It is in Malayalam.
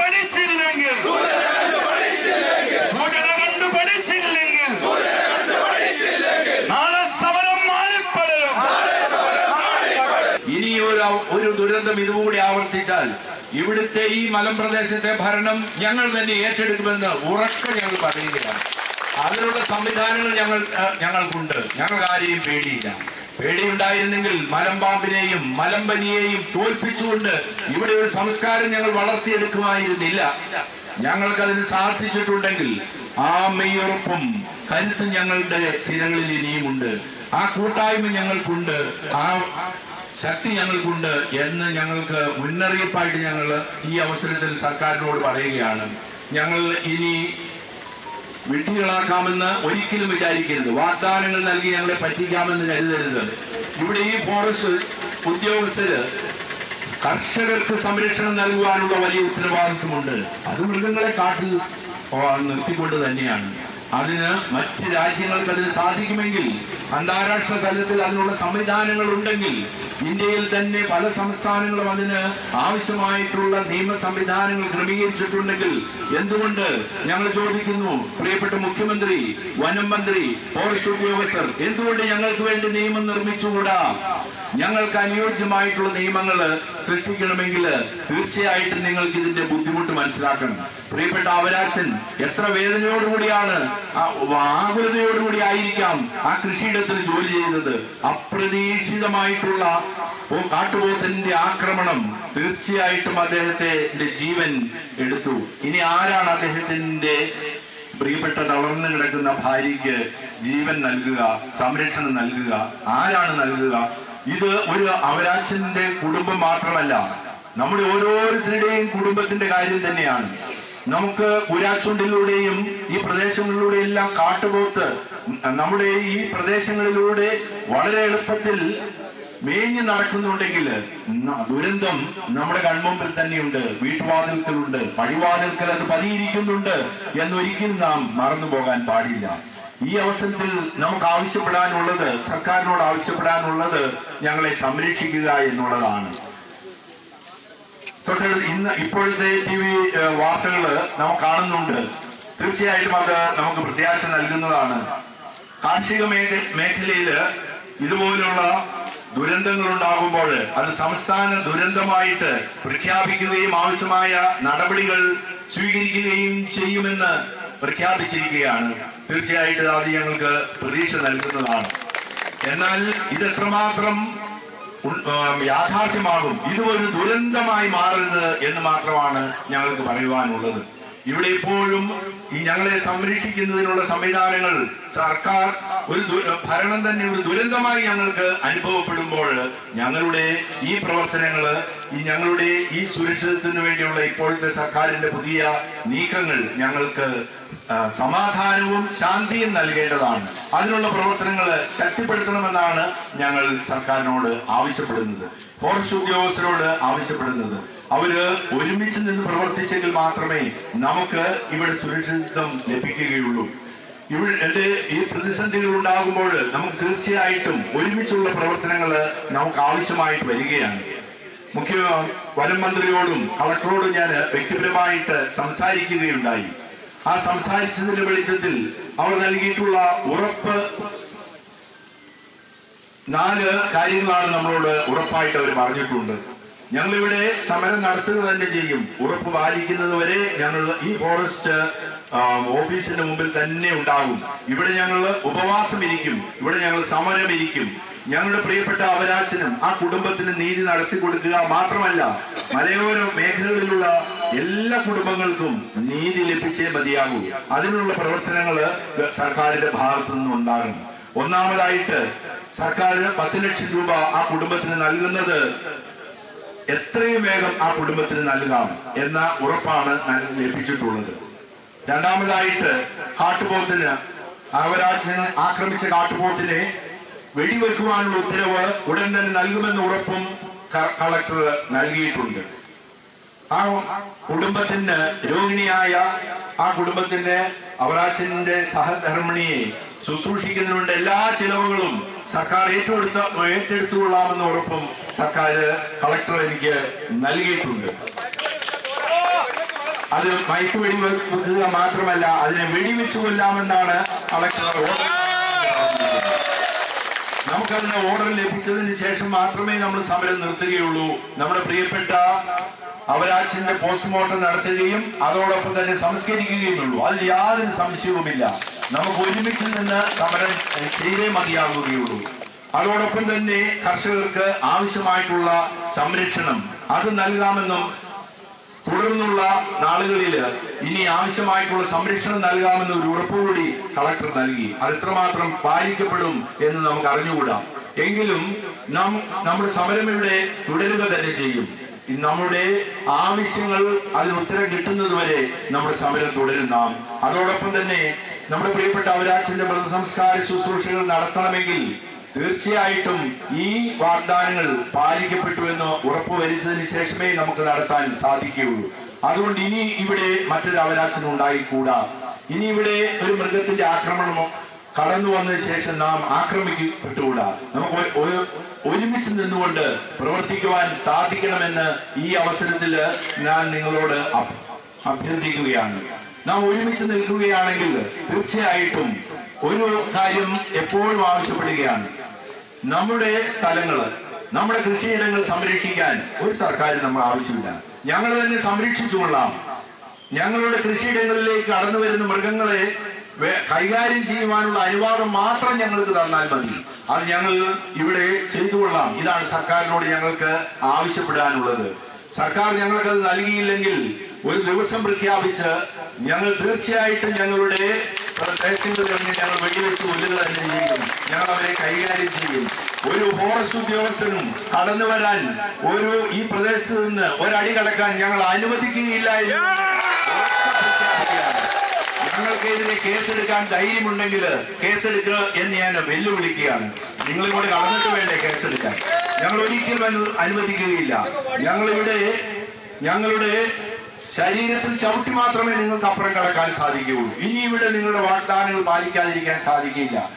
പഠിച്ചില്ലെങ്കിൽ പഠിച്ചില്ലെങ്കിൽ നാളെ സമരം ഒരു ദുരന്തം ഇതുകൂടി ആവർത്തിച്ചാൽ ഇവിടുത്തെ ഈ മലമ്പ്രദേശത്തെ ഭരണം ഞങ്ങൾ തന്നെ ഏറ്റെടുക്കുമെന്ന് ഉറക്കെ ഞങ്ങൾ പറയുകയാണ്. അതിനുള്ള സംവിധാനങ്ങൾ ഞങ്ങൾ ഞങ്ങൾക്കുണ്ട്. ഞങ്ങൾ ആരെയും പേടിയില്ല. പേടിയുണ്ടായിരുന്നെങ്കിൽ മലമ്പാമ്പിനെയും മലമ്പനിയെയും തോൽപ്പിച്ചുകൊണ്ട് ഇവിടെ ഒരു സംസ്കാരം ഞങ്ങൾ വളർത്തിയെടുക്കുമായിരുന്നില്ല. ഞങ്ങൾക്കതിന് സാധിച്ചിട്ടുണ്ടെങ്കിൽ ആ മെയ്യുറപ്പും കരുത്തും ഞങ്ങളുടെ സിരകളിൽ ഇനിയുമുണ്ട്. ആ കൂട്ടായ്മ ഞങ്ങൾക്കുണ്ട്. ആ ശക്തി ഞങ്ങൾക്കുണ്ട് എന്ന് ഞങ്ങൾക്ക് മുന്നറിയിപ്പായിട്ട് ഞങ്ങൾ ഈ അവസരത്തിൽ സർക്കാരിനോട് പറയുകയാണ്. ഞങ്ങൾ ഇനി വിഡ്ഢികളാക്കാമെന്ന് ഒരിക്കലും വിചാരിക്കരുത്. വാഗ്ദാനങ്ങൾ നൽകി ഞങ്ങളെ പറ്റിക്കാമെന്ന് കരുതരുത്. ഇവിടെ ഈ ഫോറസ്റ്റ് ഉദ്യോഗസ്ഥര് കർഷകർക്ക് സംരക്ഷണം നൽകുവാനുള്ള വലിയ ഉത്തരവാദിത്വമുണ്ട്. അത് മൃഗങ്ങളെ കാട്ടിൽ നിർത്തിക്കൊണ്ട് തന്നെയാണ്. അതിന് മറ്റ് രാജ്യങ്ങൾക്ക് അതിന് സാധിക്കുമെങ്കിൽ അന്താരാഷ്ട്ര തലത്തിൽ അതിനുള്ള സംവിധാനങ്ങൾ ഉണ്ടെങ്കിൽ ഇന്ത്യയിൽ തന്നെ പല സംസ്ഥാനങ്ങളും അതിന് ആവശ്യമായിട്ടുള്ള നിയമ സംവിധാനങ്ങൾ ക്രമീകരിച്ചിട്ടുണ്ടെങ്കിൽ എന്തുകൊണ്ട് ഞങ്ങൾ ചോദിക്കുന്നു? പ്രിയപ്പെട്ട മുഖ്യമന്ത്രി വനം മന്ത്രി ഫോറസ്റ്റ് ഉദ്യോഗസ്ഥർ എന്തുകൊണ്ട് ഞങ്ങൾക്ക് വേണ്ടി നിയമം നിർമ്മിച്ചുകൂടാ? ഞങ്ങൾക്ക് അനുയോജ്യമായിട്ടുള്ള നിയമങ്ങൾ സൃഷ്ടിക്കണമെങ്കിൽ തീർച്ചയായിട്ടും നിങ്ങൾക്ക് ഇതിന്റെ ബുദ്ധിമുട്ട് മനസ്സിലാക്കണം. പ്രിയപ്പെട്ട അവരാച്ചൻ എത്ര വേദനയോടുകൂടിയാണ് ആകുലതയോടുകൂടി ആയിരിക്കാം ആ കൃഷിയിടത്തിൽ ജോലി ചെയ്യുന്നത്. അപ്രതീക്ഷിതമായിട്ടുള്ള കാട്ടുപോത്തിന്റെ ആക്രമണം തീർച്ചയായിട്ടും അദ്ദേഹത്തെ ജീവൻ എടുത്തു. ഇനി ആരാണ് അദ്ദേഹത്തിന്റെ പ്രിയപ്പെട്ട തളർന്നു കിടക്കുന്ന ഭാര്യയ്ക്ക് ജീവൻ നൽകുക സംരക്ഷണം നൽകുക ആരാണ് നൽകുക? ഇത് ഒരു അവരാച്ചന്റെ കുടുംബം മാത്രമല്ല നമ്മുടെ ഓരോരുത്തരുടെയും കുടുംബത്തിന്റെ കാര്യം തന്നെയാണ്. നമുക്ക് ഉരാച്ചുണ്ടിലൂടെയും ഈ പ്രദേശങ്ങളിലൂടെ എല്ലാം കാട്ടുപോത്ത് നമ്മുടെ ഈ പ്രദേശങ്ങളിലൂടെ വളരെ എളുപ്പത്തിൽ മേഞ്ഞു നടക്കുന്നുണ്ടെങ്കിൽ ദുരന്തം നമ്മുടെ കൺമുമ്പിൽ തന്നെയുണ്ട് വീട്ടുവാതിൽക്കലുണ്ട് പടിവാതിൽക്കൽ അത് പതിയിരിക്കുന്നുണ്ട് എന്നൊരിക്കലും നാം മറന്നു പോകാൻ പാടില്ല. ഈ അവസരത്തിൽ നമുക്ക് ആവശ്യപ്പെടാനുള്ളത് സർക്കാരിനോട് ആവശ്യപ്പെടാനുള്ളത് ഞങ്ങളെ സംരക്ഷിക്കുക എന്നുള്ളതാണ്. തൊട്ടടുത്ത് ഇന്ന് ഇപ്പോഴത്തെ ടി വി വാർത്തകൾ നാം കാണുന്നുണ്ട്. തീർച്ചയായിട്ടും അത് നമുക്ക് പ്രത്യാശ നൽകുന്നതാണ്. കാർഷിക മേഖ മേഖലയിൽ ഇതുപോലുള്ള ദുരന്തങ്ങൾ ഉണ്ടാകുമ്പോൾ അത് സംസ്ഥാന ദുരന്തമായിട്ട് പ്രഖ്യാപിക്കുകയും ആവശ്യമായ നടപടികൾ സ്വീകരിക്കുകയും ചെയ്യുമെന്ന് പ്രഖ്യാപിച്ചിരിക്കുകയാണ്. തീർച്ചയായിട്ടും അത് ഞങ്ങൾക്ക് പ്രതീക്ഷ നൽകുന്നതാണ്. എന്നാൽ ഇത് എത്രമാത്രം ഉൺ- ആം, യാഥാർത്ഥ്യമാകും. ഇത് ഒരു ദുരന്തമായി മാറരുത് എന്ന് മാത്രമാണ് ഞങ്ങൾക്ക് പറയുവാനുള്ളത്. ഇവിടെ ഇപ്പോഴും ഈ ഞങ്ങളെ സംരക്ഷിക്കുന്നതിനുള്ള സംവിധാനങ്ങൾ സർക്കാർ ഒരു ഭരണം തന്നെ ഒരു ദുരന്തമായി ഞങ്ങൾക്ക് അനുഭവപ്പെടുമ്പോൾ ഞങ്ങളുടെ ഈ പ്രവർത്തനങ്ങൾ ഈ ഞങ്ങളുടെ ഈ സുരക്ഷിതത്വത്തിന് വേണ്ടിയുള്ള ഇപ്പോഴത്തെ സർക്കാരിന്റെ പുതിയ നീക്കങ്ങൾ ഞങ്ങൾക്ക് സമാധാനവും ശാന്തിയും നൽകേണ്ടതാണ്. അതിനുള്ള പ്രവർത്തനങ്ങൾ ശക്തിപ്പെടുത്തണമെന്നാണ് ഞങ്ങൾ സർക്കാരിനോട് ആവശ്യപ്പെടുന്നത്. ഫോറസ്റ്റ് ഉദ്യോഗസ്ഥരോട് ആവശ്യപ്പെടുന്നത്. അവർ ഒരുമിച്ച് നിന്ന് പ്രവർത്തിച്ചെങ്കിൽ മാത്രമേ നമുക്ക് ഇവിടെ സുരക്ഷിതത്വം ലഭിക്കുകയുള്ളൂ. ഇവിടെ ഈ പ്രതിസന്ധികൾ ഉണ്ടാകുമ്പോൾ നമുക്ക് തീർച്ചയായിട്ടും ഒരുമിച്ചുള്ള പ്രവർത്തനങ്ങൾ നമുക്ക് ആവശ്യമായിട്ട് വരികയാണ്. മുഖ്യ വനം മന്ത്രിയോടും കളക്ടറോടും ഞാൻ വ്യക്തിപരമായിട്ട് സംസാരിക്കുകയുണ്ടായി. ആ സംസാരിച്ചതിന്റെ വെളിച്ചത്തിൽ അവർ നൽകിയിട്ടുള്ള ഉറപ്പ് നാല് കാര്യങ്ങളാണ് നമ്മളോട് ഉറപ്പായിട്ട് അവർ പറഞ്ഞിട്ടുണ്ട്. ഞങ്ങളിവിടെ സമരം നടത്തുക തന്നെ ചെയ്യും. ഉറപ്പ് പാലിക്കുന്നത് വരെ ഞങ്ങൾ ഈ ഫോറസ്റ്റ് ഓഫീസിന്റെ മുമ്പിൽ തന്നെ ഉണ്ടാകും. ഇവിടെ ഞങ്ങൾ ഉപവാസം ഇരിക്കും ഇവിടെ ഞങ്ങൾ സമരം ഇരിക്കും ഞങ്ങളുടെ പ്രിയപ്പെട്ട അവരാച്ചനും ആ കുടുംബത്തിന് നീതി നടത്തി കൊടുക്കുക മാത്രമല്ല മലയോര മേഖലകളിലുള്ള എല്ലാ കുടുംബങ്ങൾക്കും നീതി ലഭിച്ചേ മതിയാകൂ. അതിനുള്ള പ്രവർത്തനങ്ങൾ സർക്കാരിന്റെ ഭാഗത്തു നിന്നും ഉണ്ടാകും ഒന്നാമതായിട്ട് സർക്കാർ പത്ത് ലക്ഷം രൂപ ആ കുടുംബത്തിന് നൽകുന്നത് എത്രയും വേഗം ആ കുടുംബത്തിന് നൽകാം എന്ന ഉറപ്പാണ് ലഭിച്ചിട്ടുള്ളത്. രണ്ടാമതായിട്ട് കാട്ടുപോത്തിന് അവരാജൻ ആക്രമിച്ച കാട്ടുപോത്തിനെ വെടിവെക്കുവാനുള്ള ഉത്തരവ് ഉടൻ തന്നെ നൽകുമെന്ന ഉറപ്പും കളക്ടർ നൽകിയിട്ടുണ്ട്. ആ കുടുംബത്തിന് രോഹിണിയായ ആ കുടുംബത്തിന്റെ അവരാച്ചന്റെ സഹധർമ്മിണിയെ ശുശ്രൂഷിക്കുന്നതിനുണ്ട് എല്ലാ ചിലവുകളും സർക്കാർ ഏറ്റെടുത്ത ഏറ്റെടുത്തുകൊള്ളാമെന്ന ഉറപ്പും സർക്കാർ കളക്ടർ എനിക്ക് നൽകിയിട്ടുണ്ട്. അത് മയക്ക് വെടിവെക്കുക മാത്രമല്ല അതിനെ വെടിവെച്ചു കൊല്ലാമെന്നാണ് കളക്ടർ നമുക്കതിന് ഓർഡർ ലഭിച്ചതിന് ശേഷം മാത്രമേ നമ്മൾ സമരം നിർത്തുകയുള്ളൂ. നമ്മുടെ പ്രിയപ്പെട്ട അവരാച്ചിന്റെ പോസ്റ്റ്മോർട്ടം നടത്തുകയും അതോടൊപ്പം തന്നെ സംസ്കരിക്കുകയും ഉള്ളൂ. അതിൽ യാതൊരു സംശയവുമില്ല. നമുക്ക് ഒരുമിച്ച് നിന്ന് സമരം ചെയ്തേ മതിയാകുകയുള്ളൂ അതോടൊപ്പം തന്നെ കർഷകർക്ക് ആവശ്യമായിട്ടുള്ള സംരക്ഷണം അത് നൽകാമെന്നും തുടർന്നുള്ള നാളുകളിൽ ഇനി ആവശ്യമായിട്ടുള്ള സംരക്ഷണം നൽകാമെന്ന് ഒരു ഉറപ്പുകൂടി കളക്ടർ നൽകി. അത് എത്രമാത്രം പാലിക്കപ്പെടും എന്ന് നമുക്ക് അറിഞ്ഞുകൂടാം. എങ്കിലും നാം നമ്മുടെ സമരം ഇവിടെ തുടരുക തന്നെ ചെയ്യും. നമ്മുടെ ആവശ്യങ്ങൾ അതിന് ഉത്തരം കിട്ടുന്നത് വരെ നമ്മുടെ സമരം തുടരും നാം. അതോടൊപ്പം തന്നെ നമ്മുടെ പ്രിയപ്പെട്ട അവരാച്ചന്റെ മൃതസംസ്കാര ശുശ്രൂഷകൾ നടത്തണമെങ്കിൽ തീർച്ചയായിട്ടും ഈ വാഗ്ദാനങ്ങൾ പാലിക്കപ്പെട്ടു എന്ന് ഉറപ്പുവരുത്തതിന് ശേഷമേ നമുക്ക് നടത്താൻ സാധിക്കുകയുള്ളൂ. അതുകൊണ്ട് ഇനി ഇവിടെ മറ്റൊരു അവരാച്ചനം ഉണ്ടായിക്കൂടാ. ഇനി ഇവിടെ ഒരു മൃഗത്തിന്റെ ആക്രമണമോ കടന്നു വന്നതിന് ശേഷം നാം ആക്രമിക്കപ്പെട്ടുകൂടാ. നമുക്ക് ഒരുമിച്ച് നിന്നുകൊണ്ട് പ്രവർത്തിക്കുവാൻ സാധിക്കണമെന്ന് ഈ അവസരത്തിൽ ഞാൻ നിങ്ങളോട് അഭ്- അഭ്യർത്ഥിക്കുകയാണ്. നാം ഒരുമിച്ച് നിൽക്കുകയാണെങ്കിൽ തീർച്ചയായിട്ടും ഒരു കാര്യം എപ്പോഴും ആവശ്യപ്പെടുകയാണ്. നമ്മുടെ സ്ഥലങ്ങൾ നമ്മുടെ കൃഷിയിടങ്ങൾ സംരക്ഷിക്കാൻ ഒരു സർക്കാർ നമ്മൾ ആവശ്യമില്ല. ഞങ്ങൾ തന്നെ സംരക്ഷിച്ചുകൊള്ളാം ഞങ്ങളുടെ കൃഷിയിടങ്ങളിലേക്ക് കടന്നു വരുന്ന മൃഗങ്ങളെ കൈകാര്യം ചെയ്യുവാനുള്ള അനുവാദം മാത്രം ഞങ്ങൾക്ക് തന്നാൽ മതി. അത് ഞങ്ങൾ ഇവിടെ ചെയ്തുകൊള്ളാം ഇതാണ് സർക്കാരിനോട് ഞങ്ങൾക്ക് ആവശ്യപ്പെടാനുള്ളത്. സർക്കാർ ഞങ്ങൾക്ക് അത് നൽകിയില്ലെങ്കിൽ ഒരു ദിവസം പ്രഖ്യാപിച്ച് ഞങ്ങൾ തീർച്ചയായിട്ടും ഞങ്ങളുടെ ഞങ്ങൾ വെടിവെച്ച് കൊല്ലുക തന്നെ ചെയ്യും ഞങ്ങൾ അവരെ കൈകാര്യം ചെയ്യും. ഒരു ഫോറസ്റ്റ് ഉദ്യോഗസ്ഥനും കടന്നു വരാൻ ഒരു ഈ പ്രദേശത്ത് നിന്ന് ഒരടി കടക്കാൻ ഞങ്ങൾ അനുവദിക്കുകയില്ല ഞങ്ങൾക്ക് ഇതിനെ കേസെടുക്കാൻ ധൈര്യമുണ്ടെങ്കിൽ കേസെടുക്കുക എന്ന് ഞാൻ വെല്ലുവിളിക്കുകയാണ്. നിങ്ങൾ ഇവിടെ കടന്നിട്ട് വേണ്ടേ കേസെടുക്കാൻ? ഞങ്ങൾ ഒരിക്കലും അനു- അനുവദിക്കുകയില്ല. ഞങ്ങളിവിടെ ഞങ്ങളുടെ ശരീരത്തിൽ ചവിട്ടി മാത്രമേ നിങ്ങൾക്ക് അപ്പുറം കടക്കാൻ സാധിക്കുകയുള്ളൂ. ഇനി ഇവിടെ നിങ്ങളുടെ വാഗ്ദാനങ്ങൾ പാലിക്കാതിരിക്കാൻ സാധിക്കില്ല